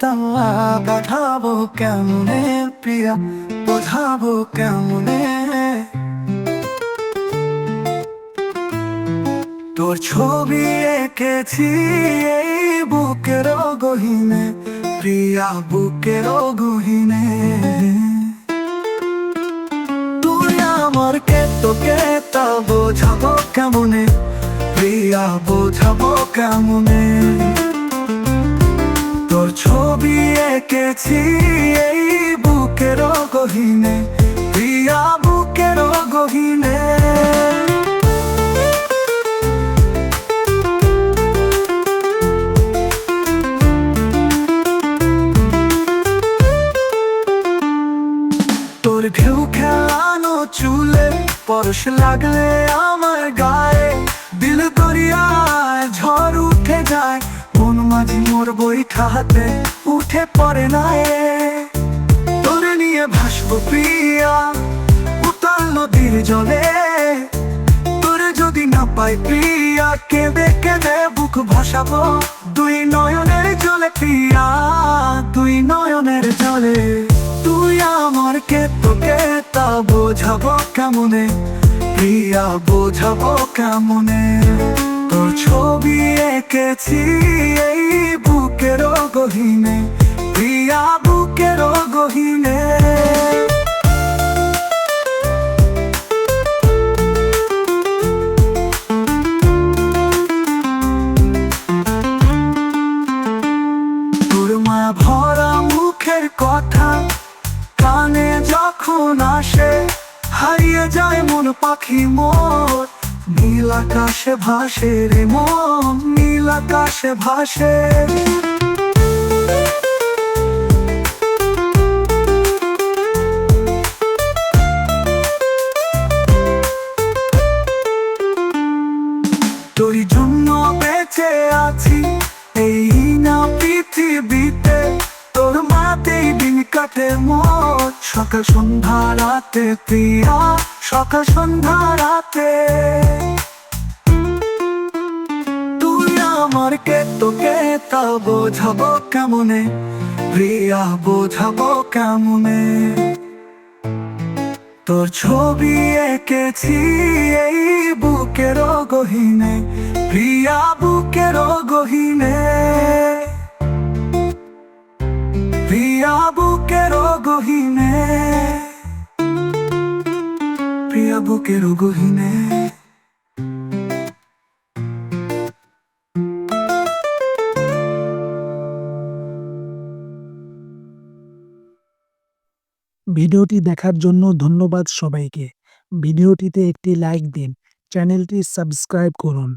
তাল্লা পাঠাবো কেমনে প্রিয়া, বোঝাবো কেমনে? তোর ছবি এঁকেছি এই বুকের গহিনে, প্রিয়া বুকের গহিনে। তুই আমার কে তোকে তা বোঝাবো কেমনে? প্রিয়া, বোঝাবো কেমনে? তোর ছবি এঁকেছি এই বুকের গহিনে, প্রিয়া বুকের গহিনে। তোর ঢেউ খেলানো চুলে পরশ লাগলে আমার গায়ে, দিল দরিয়ায় ঝড় উঠে যায়। মোর বৈঠাতে উঠে পড়ে না এ। তোর নিয়ে ভাসবো প্রিয়া উতাল নদীর জলে। তোর যদি না পাই প্রিয়া কেঁদে কেঁদে বুক ভাসাবো দুই নয়নের জলে প্রিয়া দুই নয়নের জলে। তুই আমার কে তোকে তা বোঝাবো কেমনে? প্রিয়া, বোঝাবো কেমনে? তোর ছবি এঁকেছি এই বুকের গহিনে প্রিয়া বুকের গহিনে মা ভরা মুখের কথা, কানে যখন আসে, হারিয়ে যায় মন পাখি মোর। নীল আকাশে ভাসে রে মন, নীল আকাশে ভাসে। তোর জন্য বেঁচে আছি। এই না পৃথিবীতে তোর মাতেই দিন কাটে মোট সকাল, সন্ধ্যা, রাতে প্রিয়া, সকাল, সন্ধ্যা, রাতে। তুই আমার কে তোকে তা বোঝাবো কেমনে? প্রিয়া, বোঝাবো কেমনে? তোর ছবি এঁকেছি এই বুকের গহিনে, প্রিয়া বুকের গহিনে। প্রিয়া বুকের গহিনে। প্রিয়া বুকের গহিনে। ভিডিওটি দেখার জন্য ধন্যবাদ সবাইকে। ভিডিওটিতে একটি লাইক দিন। চ্যানেলটি সাবস্ক্রাইব করুন।